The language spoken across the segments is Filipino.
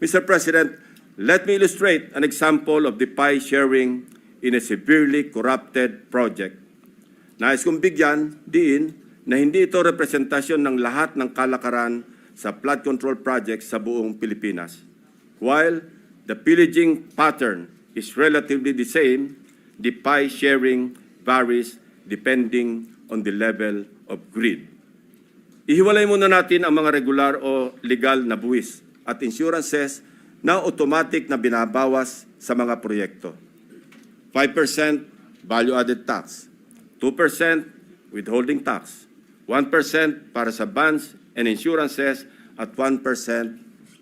Mr. President, let me illustrate an example of the pie sharing in a severely corrupted project. Nais kong bigyan diin na hindi ito representasyon ng lahat ng kalakaran sa flood control project sa buong Pilipinas. While the pillaging pattern is relatively the same, the pie sharing varies depending on the level of greed. Ihiwalay muna natin ang mga regular o legal na buwis at insurances na automatic na binabawas sa mga proyekto. 5% value-added tax, 2% withholding tax, 1% para sa bonds and insurances at 1%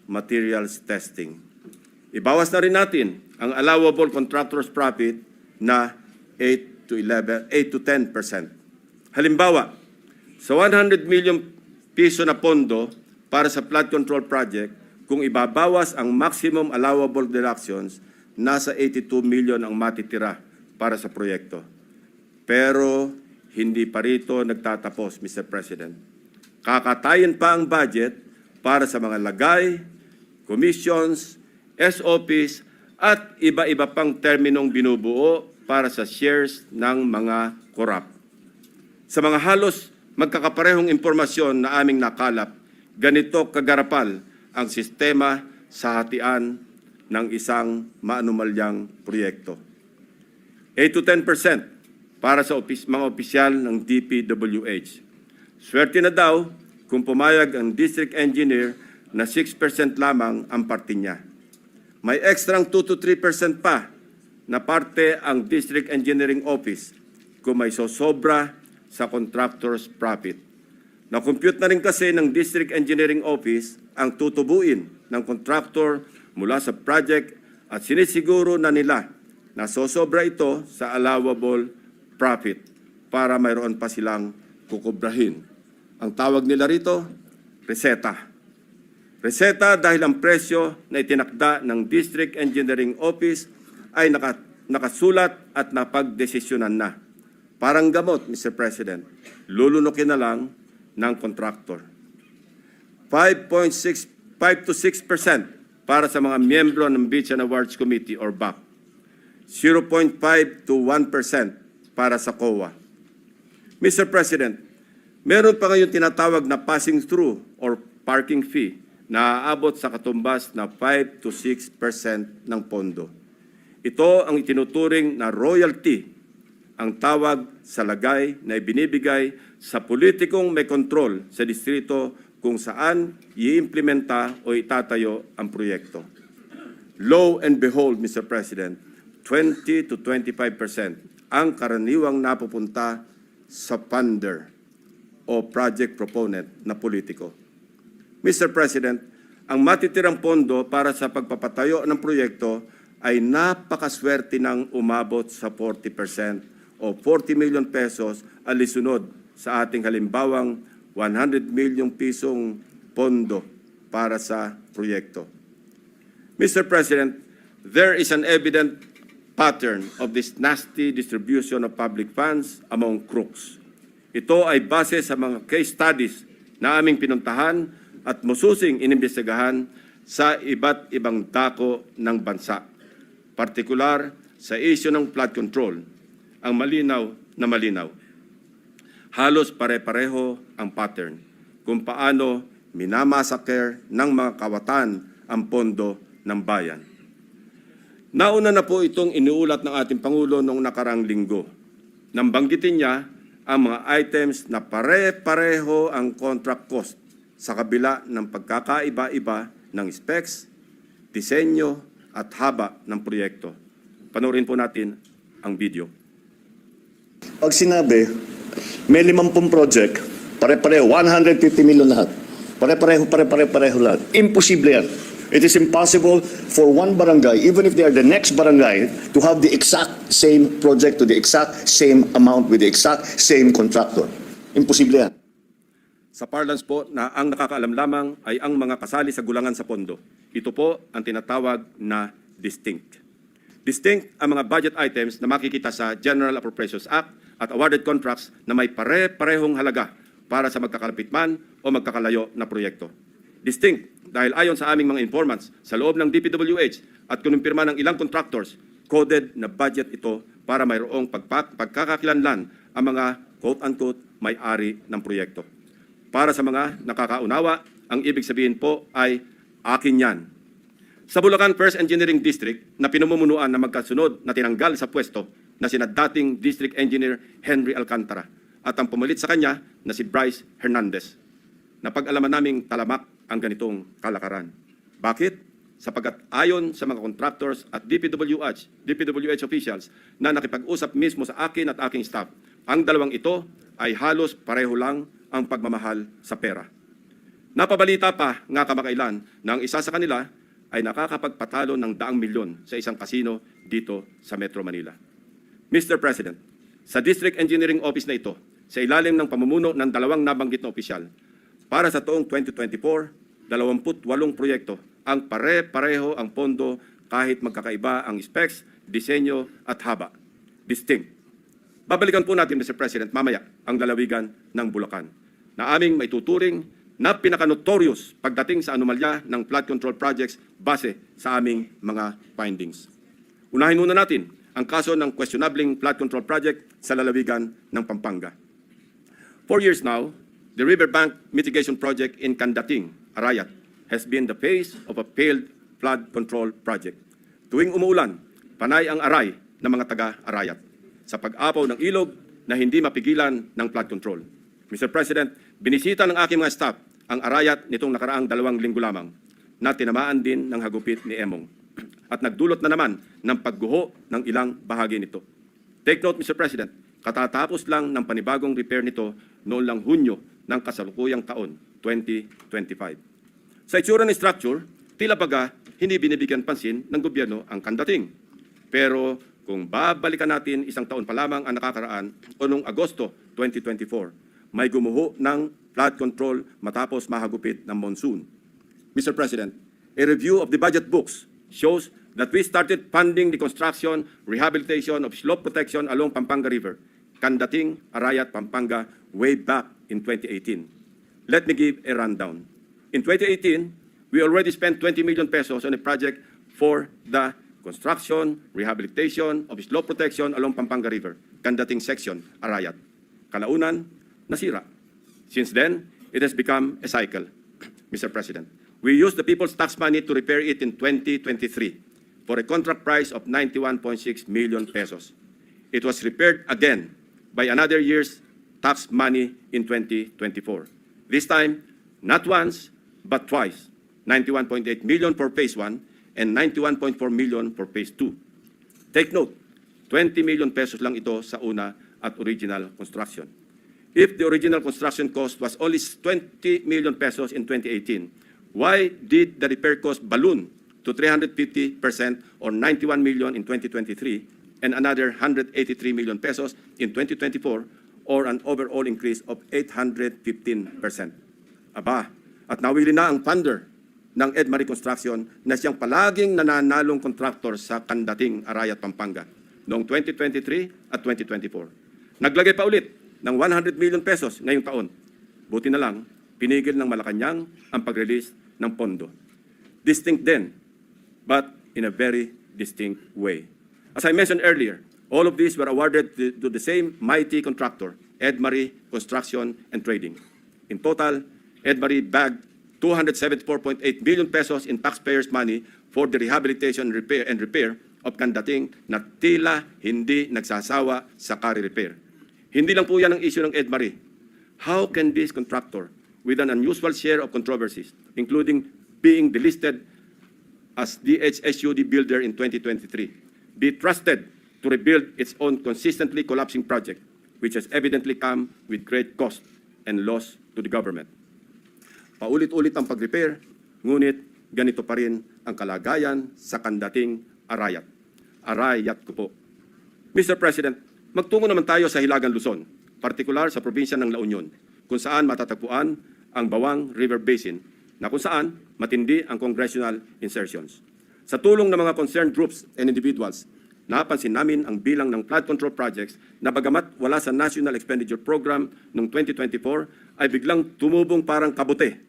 materials testing. Ibawas na rin natin ang allowable contractor's profit na 8 to 11, 8 to 10%. Halimbawa, sa 100 million piso na pondo para sa flood control project, kung ibabawas ang maximum allowable deductions, nasa 82 million ang matitira para sa proyekto. Pero hindi pa rito nagtatapos, Mr. President. Kakatayin pa ang budget para sa mga lagay, commissions, SOPs, at iba-iba pang terminong binubuo para sa shares ng mga korap. Sa mga halos magkakaparehong impormasyon na aming nakalap, ganito kagarapal ang sistema sa hatian ng isang maanumalyang proyekto. 8 to 10% para sa opis, mga opisyal ng DPWH. Swerte na daw kung pumayag ang district engineer na 6% lamang ang parte niya. May ekstrang 2 to 3% pa na parte ang district engineering office kung may sosobra sa contractor's profit. Na-compute na rin kasi ng district engineering office ang tutubuin ng contractor mula sa project at sinisiguro na nila na sosobra ito sa allowable profit para mayroon pa silang kukubrahin. Ang tawag nila rito, reseta. Reseta dahil ang presyo na itinakda ng District Engineering Office ay naka, nakasulat at napagdesisyonan na. Parang gamot, Mr. President. Lulunukin na lang ng contractor. 5.6 5 to 6 para sa mga miyembro ng Beach and Awards Committee or BAC. 0.5 to 1 para sa COA. Mr. President, meron pa ngayon tinatawag na passing through or parking fee na aabot sa katumbas na 5 to 6 ng pondo. Ito ang itinuturing na royalty, ang tawag sa lagay na ibinibigay sa politikong may kontrol sa distrito kung saan iimplementa o itatayo ang proyekto. Lo and behold, Mr. President, 20 to 25 ang karaniwang napupunta sa funder o project proponent na politiko. Mr. President, ang matitirang pondo para sa pagpapatayo ng proyekto ay napakaswerte ng umabot sa 40% o 40 million pesos alisunod sa ating halimbawang 100 milyong pisong pondo para sa proyekto. Mr. President, there is an evident pattern of this nasty distribution of public funds among crooks. Ito ay base sa mga case studies na aming pinuntahan at mususing inimbestigahan sa iba't ibang dako ng bansa, partikular sa isyu ng flood control, ang malinaw na malinaw. Halos pare-pareho ang pattern kung paano minamasaker ng mga kawatan ang pondo ng bayan. Nauna na po itong iniulat ng ating Pangulo noong nakarang linggo. Nang banggitin niya ang mga items na pare-pareho ang contract cost sa kabila ng pagkakaiba-iba ng specs, disenyo at haba ng proyekto. Panoorin po natin ang video. Pag sinabi, may limampung project, pare-pareho, 150 million lahat. Pare-pareho, pare-pareho lahat. Imposible yan. It is impossible for one barangay, even if they are the next barangay, to have the exact same project to the exact same amount with the exact same contractor. Imposible yan. Sa parlance po na ang nakakaalam lamang ay ang mga kasali sa gulangan sa pondo. Ito po ang tinatawag na distinct. Distinct ang mga budget items na makikita sa General Appropriations Act at awarded contracts na may pare-parehong halaga para sa magkakalapit man o magkakalayo na proyekto. Distinct dahil ayon sa aming mga informants sa loob ng DPWH at kinumpirma ng ilang contractors, coded na budget ito para mayroong pagpa- pagkakakilanlan ang mga quote-unquote may-ari ng proyekto. Para sa mga nakakaunawa, ang ibig sabihin po ay akin yan. Sa Bulacan First Engineering District na pinamumunuan na magkasunod na tinanggal sa pwesto na sina dating District Engineer Henry Alcantara at ang pumalit sa kanya na si Bryce Hernandez. Napag-alaman naming talamak ang ganitong kalakaran. Bakit? Sapagkat ayon sa mga contractors at DPWH, DPWH officials na nakipag-usap mismo sa akin at aking staff, ang dalawang ito ay halos pareho lang ang pagmamahal sa pera. Napabalita pa nga kamakailan na ang isa sa kanila ay nakakapagpatalo ng daang milyon sa isang kasino dito sa Metro Manila. Mr. President, sa District Engineering Office na ito, sa ilalim ng pamumuno ng dalawang nabanggit na opisyal, para sa taong 2024, 28 proyekto ang pare-pareho ang pondo kahit magkakaiba ang specs, disenyo at haba. Distinct. Babalikan po natin, Mr. President, mamaya ang lalawigan ng Bulacan na aming maituturing na pinaka-notorious pagdating sa anomalya ng flood control projects base sa aming mga findings. Unahin muna natin ang kaso ng questionabling flood control project sa lalawigan ng Pampanga. For years now, the riverbank mitigation project in Candating, Arayat, has been the face of a failed flood control project. Tuwing umuulan, panay ang aray ng mga taga-Arayat sa pag-apaw ng ilog na hindi mapigilan ng flood control. Mr. President, binisita ng aking mga staff ang Arayat nitong nakaraang dalawang linggo lamang na tinamaan din ng hagupit ni Emong at nagdulot na naman ng pagguho ng ilang bahagi nito. Take note, Mr. President, katatapos lang ng panibagong repair nito noon lang Hunyo ng kasalukuyang taon, 2025. Sa itsura ng structure, tila baga hindi binibigyan pansin ng gobyerno ang kandating. Pero kung babalikan natin isang taon pa lamang ang nakakaraan o noong Agosto 2024, may gumuho ng flood control matapos mahagupit ng monsoon. Mr. President, a review of the budget books shows that we started funding the construction, rehabilitation of slope protection along Pampanga River, Kandating, Arayat, Pampanga, way back in 2018. Let me give a rundown. In 2018, we already spent 20 million pesos on a project for the construction, rehabilitation of slope protection along Pampanga River, Kandating section, Arayat. Kalaunan, nasira. Since then, it has become a cycle, Mr. President. We used the people's tax money to repair it in 2023 for a contract price of 91.6 million pesos. It was repaired again by another year's tax money in 2024. This time, not once, but twice. 91.8 million for phase 1 and 91.4 million for phase 2. Take note, 20 million pesos lang ito sa una at original construction. If the original construction cost was only 20 million pesos in 2018, why did the repair cost balloon to 350% or 91 million in 2023 and another 183 million pesos in 2024 or an overall increase of 815%? Aba, at nawili na ang funder ng Edmarie Construction na siyang palaging nananalong contractor sa Kandating, Arayat, Pampanga noong 2023 at 2024. Naglagay pa ulit ng 100 million pesos ngayong taon. Buti na lang, pinigil ng Malacanang ang pag-release ng pondo. Distinct din, but in a very distinct way. As I mentioned earlier, all of these were awarded to, to the same mighty contractor, Edmarie Construction and Trading. In total, Edmarie bagged 274.8 billion pesos in taxpayers' money for the rehabilitation repair and repair of Kandating na tila hindi nagsasawa sa kari repair. Hindi lang po yan ang issue ng Edmarie. How can this contractor, with an unusual share of controversies, including being delisted as DHSUD builder in 2023, be trusted to rebuild its own consistently collapsing project, which has evidently come with great cost and loss to the government? Paulit-ulit ang pag-repair, ngunit ganito pa rin ang kalagayan sa kandating Arayat. Arayat ko po. Mr. President, magtungo naman tayo sa Hilagang Luzon, partikular sa probinsya ng La Union, kung saan matatagpuan ang Bawang River Basin, na kung saan matindi ang congressional insertions. Sa tulong ng mga concerned groups and individuals, napansin namin ang bilang ng flood control projects na bagamat wala sa National Expenditure Program noong 2024 ay biglang tumubong parang kabute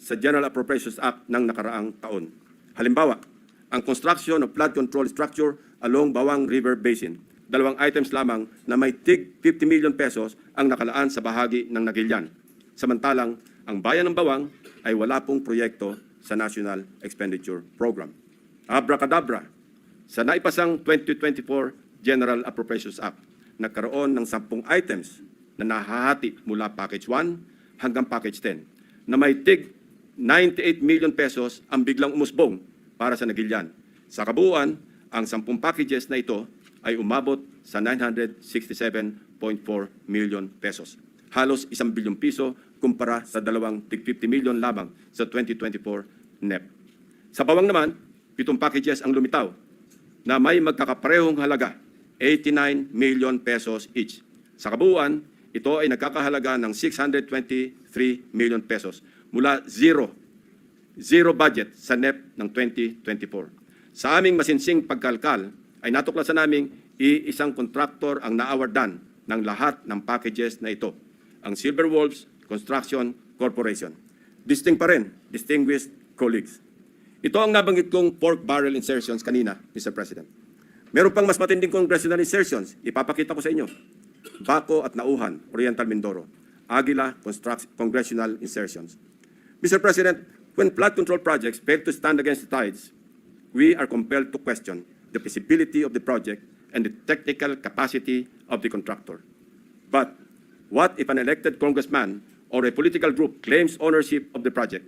sa General Appropriations Act ng nakaraang taon. Halimbawa, ang construction of flood control structure along Bawang River Basin. Dalawang items lamang na may tig 50 million pesos ang nakalaan sa bahagi ng Nagilian. Samantalang, ang bayan ng Bawang ay wala pong proyekto sa National Expenditure Program. Abracadabra, sa naipasang 2024 General Appropriations Act, nagkaroon ng 10 items na nahahati mula Package 1 hanggang Package 10 na may tig 98 million pesos ang biglang umusbong para sa Nagilian. Sa kabuuan, ang 10 packages na ito ay umabot sa 967.4 million pesos. Halos isang bilyong piso kumpara sa dalawang tig 50 million lamang sa 2024 NEP. Sa bawang naman, pitong packages ang lumitaw na may magkakaparehong halaga, 89 million pesos each. Sa kabuuan, ito ay nagkakahalaga ng 623 million pesos mula zero, zero budget sa NEP ng 2024. Sa aming masinsing pagkalkal, ay natuklasan naming iisang kontraktor ang naawardan ng lahat ng packages na ito, ang Silver Wolves Construction Corporation. Distinct pa rin, distinguished colleagues. Ito ang nabanggit kong pork barrel insertions kanina, Mr. President. Meron pang mas matinding congressional insertions. Ipapakita ko sa inyo. Baco at Nauhan, Oriental Mindoro. Aguila, Congressional Insertions. Mr. President, when flood control projects fail to stand against the tides, we are compelled to question the feasibility of the project and the technical capacity of the contractor. But what if an elected congressman or a political group claims ownership of the project?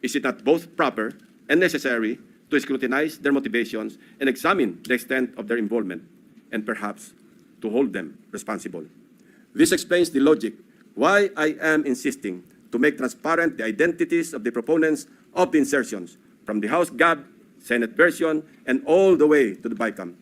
Is it not both proper and necessary to scrutinize their motivations and examine the extent of their involvement, and perhaps to hold them responsible? This explains the logic why I am insisting to make transparent the identities of the proponents of the insertions from the House GAB, Senate version, and all the way to the BICAM.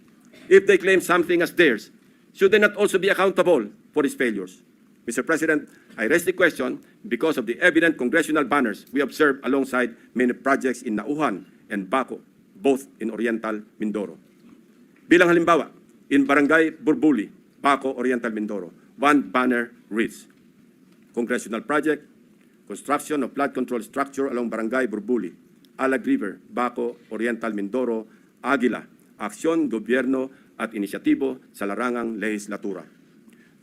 If they claim something as theirs, should they not also be accountable for its failures? Mr. President, I raise the question because of the evident congressional banners we observe alongside many projects in Nauhan and Baco, both in Oriental Mindoro. Bilang halimbawa, in Barangay Burbuli, Baco, Oriental Mindoro, one banner reads, Congressional Project, Construction of Flood Control Structure along Barangay Burbuli, Alag River, Baco, Oriental Mindoro, Aguila, Aksyon, Gobyerno at Inisyatibo sa Larangang Legislatura.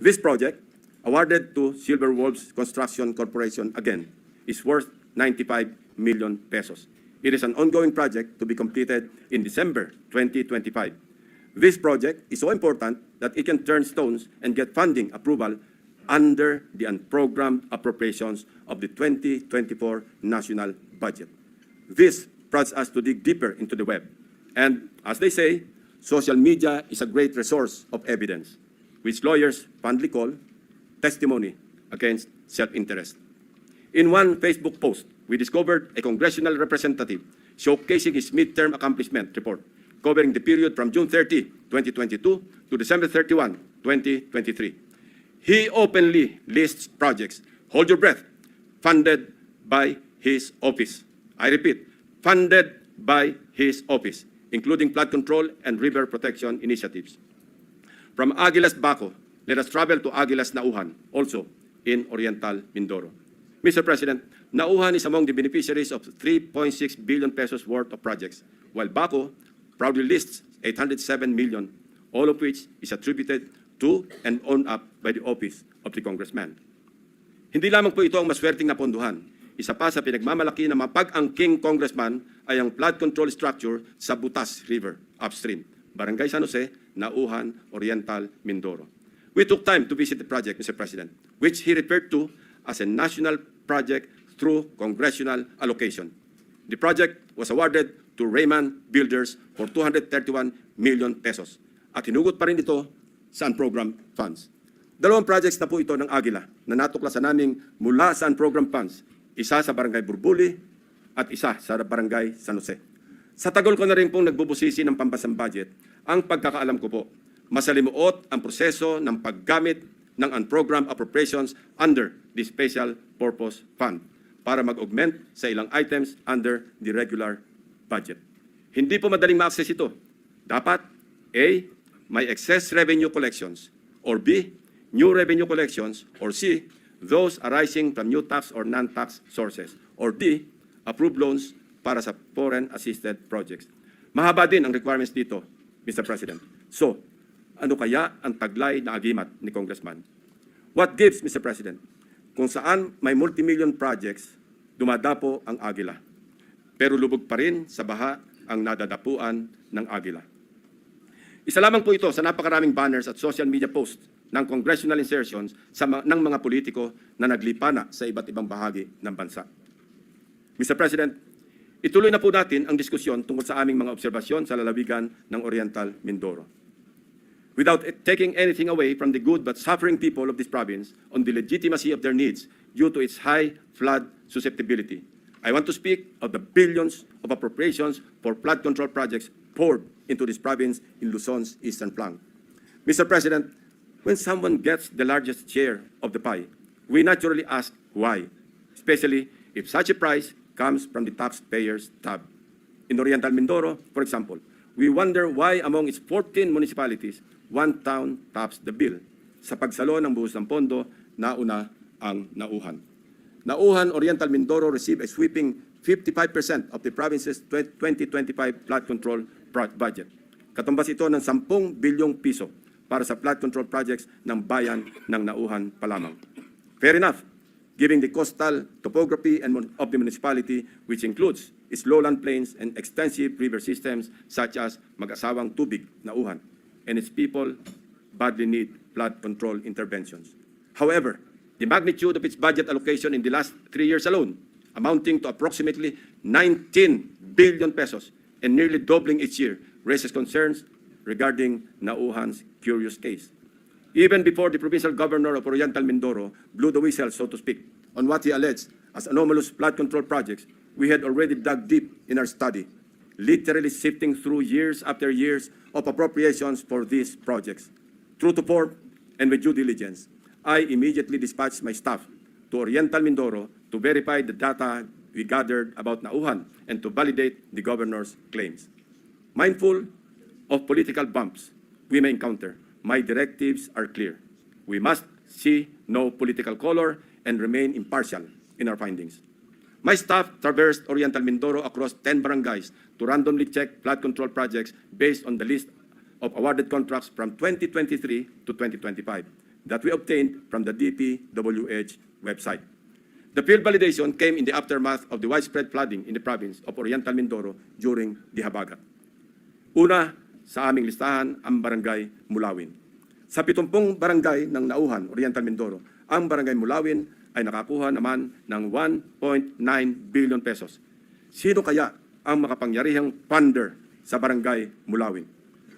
This project, awarded to Silver Wolves Construction Corporation again, is worth 95 million pesos. It is an ongoing project to be completed in December 2025. This project is so important that it can turn stones and get funding approval under the unprogrammed appropriations of the 2024 national budget. This prompts us to dig deeper into the web. And as they say, social media is a great resource of evidence, which lawyers fondly call testimony against self-interest. In one Facebook post, we discovered a congressional representative showcasing his midterm accomplishment report covering the period from June 30, 2022 to December 31, 2023. He openly lists projects, hold your breath, funded by his office. I repeat, funded by his office, including flood control and river protection initiatives. From Aguilas Baco, let us travel to Aguilas Nauhan, also in Oriental Mindoro. Mr. President, Nauhan is among the beneficiaries of 3.6 billion pesos worth of projects, while Baco proudly lists 807 million, all of which is attributed to and owned up by the office of the congressman. Hindi lamang po ito ang maswerteng napondohan. Isa pa sa pinagmamalaki ng mga pag-angking congressman ay ang flood control structure sa Butas River upstream, Barangay San Jose, Nauhan, Oriental, Mindoro. We took time to visit the project, Mr. President, which he referred to as a national project through congressional allocation. The project was awarded to Raymond Builders for 231 million pesos at hinugot pa rin ito sa unprogrammed funds. Dalawang projects na po ito ng Agila na natuklasan naming mula sa unprogrammed funds, isa sa Barangay Burbuli at isa sa Barangay San Jose. Sa tagal ko na rin pong nagbubusisi ng pambasang budget, ang pagkakaalam ko po, masalimuot ang proseso ng paggamit ng unprogrammed appropriations under the Special Purpose Fund para mag-augment sa ilang items under the regular budget. Hindi po madaling ma-access ito. Dapat A. May excess revenue collections or B. New revenue collections or C. Those arising from new tax or non-tax sources or D. approved loans para sa foreign assisted projects. Mahaba din ang requirements dito, Mr. President. So, ano kaya ang taglay na agimat ni Congressman? What gives, Mr. President? Kung saan may multimillion projects, dumadapo ang agila. Pero lubog pa rin sa baha ang nadadapuan ng agila. Isa lamang po ito sa napakaraming banners at social media posts ng congressional insertions sa ma- ng mga politiko na naglipana sa iba't ibang bahagi ng bansa. Mr. President, ituloy na po natin ang diskusyon tungkol sa aming mga obserbasyon sa lalawigan ng Oriental Mindoro. Without taking anything away from the good but suffering people of this province on the legitimacy of their needs due to its high flood susceptibility, I want to speak of the billions of appropriations for flood control projects poured into this province in Luzon's eastern flank. Mr. President, when someone gets the largest share of the pie, we naturally ask why, especially if such a price comes from the taxpayer's tab. In Oriental Mindoro, for example, we wonder why among its 14 municipalities, one town tops the bill. Sa pagsalo ng buhos ng pondo, nauna ang nauhan. Nauhan Oriental Mindoro received a sweeping 55% of the province's 2025 flood control budget. Katumbas ito ng 10 bilyong piso para sa flood control projects ng bayan ng Nauhan pa lamang. Fair enough, given the coastal topography and of the municipality, which includes its lowland plains and extensive river systems such as mag-asawang tubig, Nauhan, and its people badly need flood control interventions. However, the magnitude of its budget allocation in the last three years alone, amounting to approximately 19 billion pesos and nearly doubling each year, raises concerns regarding Nauhan's curious case. Even before the provincial governor of Oriental Mindoro blew the whistle, so to speak, on what he alleged as anomalous flood control projects, we had already dug deep in our study, literally sifting through years after years of appropriations for these projects. True to form and with due diligence, I immediately dispatched my staff to Oriental Mindoro to verify the data we gathered about Nauhan and to validate the governor's claims. Mindful of political bumps we may encounter, my directives are clear. We must see no political color and remain impartial in our findings. My staff traversed Oriental Mindoro across 10 barangays to randomly check flood control projects based on the list of awarded contracts from 2023 to 2025 that we obtained from the DPWH website. The field validation came in the aftermath of the widespread flooding in the province of Oriental Mindoro during the Habagat. Una sa aming listahan ang barangay Mulawin. Sa 70 barangay ng Nauhan, Oriental Mindoro, ang barangay Mulawin ay nakakuha naman ng 1.9 billion pesos. Sino kaya ang makapangyarihang funder sa barangay Mulawin?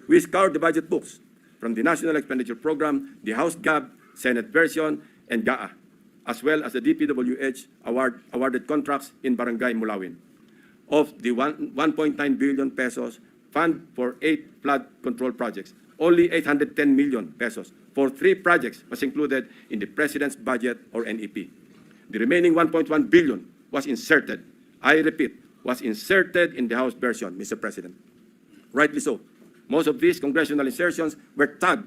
We scoured the budget books from the National Expenditure Program, the House GAB, Senate version, and GAA, as well as the DPWH award, awarded contracts in Barangay Mulawin. Of the one- 1.9 billion pesos fund for eight flood control projects, only 810 million pesos for three projects was included in the President's budget or NEP. The remaining 1.1 billion was inserted, I repeat, was inserted in the House version, Mr. President. Rightly so. Most of these congressional insertions were tagged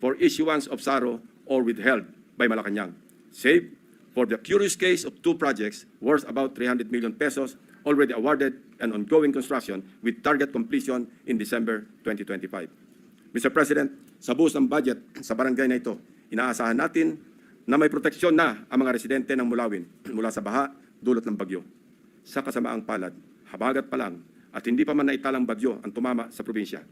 for issuance of SARO or withheld by Malacanang, save for the curious case of two projects worth about 300 million pesos already awarded and ongoing construction with target completion in December 2025. Mr. President, sa buhos ng budget sa barangay na ito, inaasahan natin na may proteksyon na ang mga residente ng Mulawin mula sa baha dulot ng bagyo. Sa kasamaang palad, habagat pa lang at hindi pa man naitalang bagyo ang tumama sa probinsya.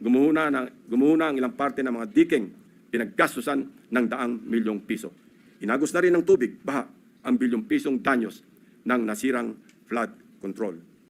Gumuhuna, na, gumuhuna ang ilang parte ng mga diking pinaggastusan ng daang milyong piso. Inagos na rin ng tubig, baha, ang bilyong pisong danyos ng nasirang flood control.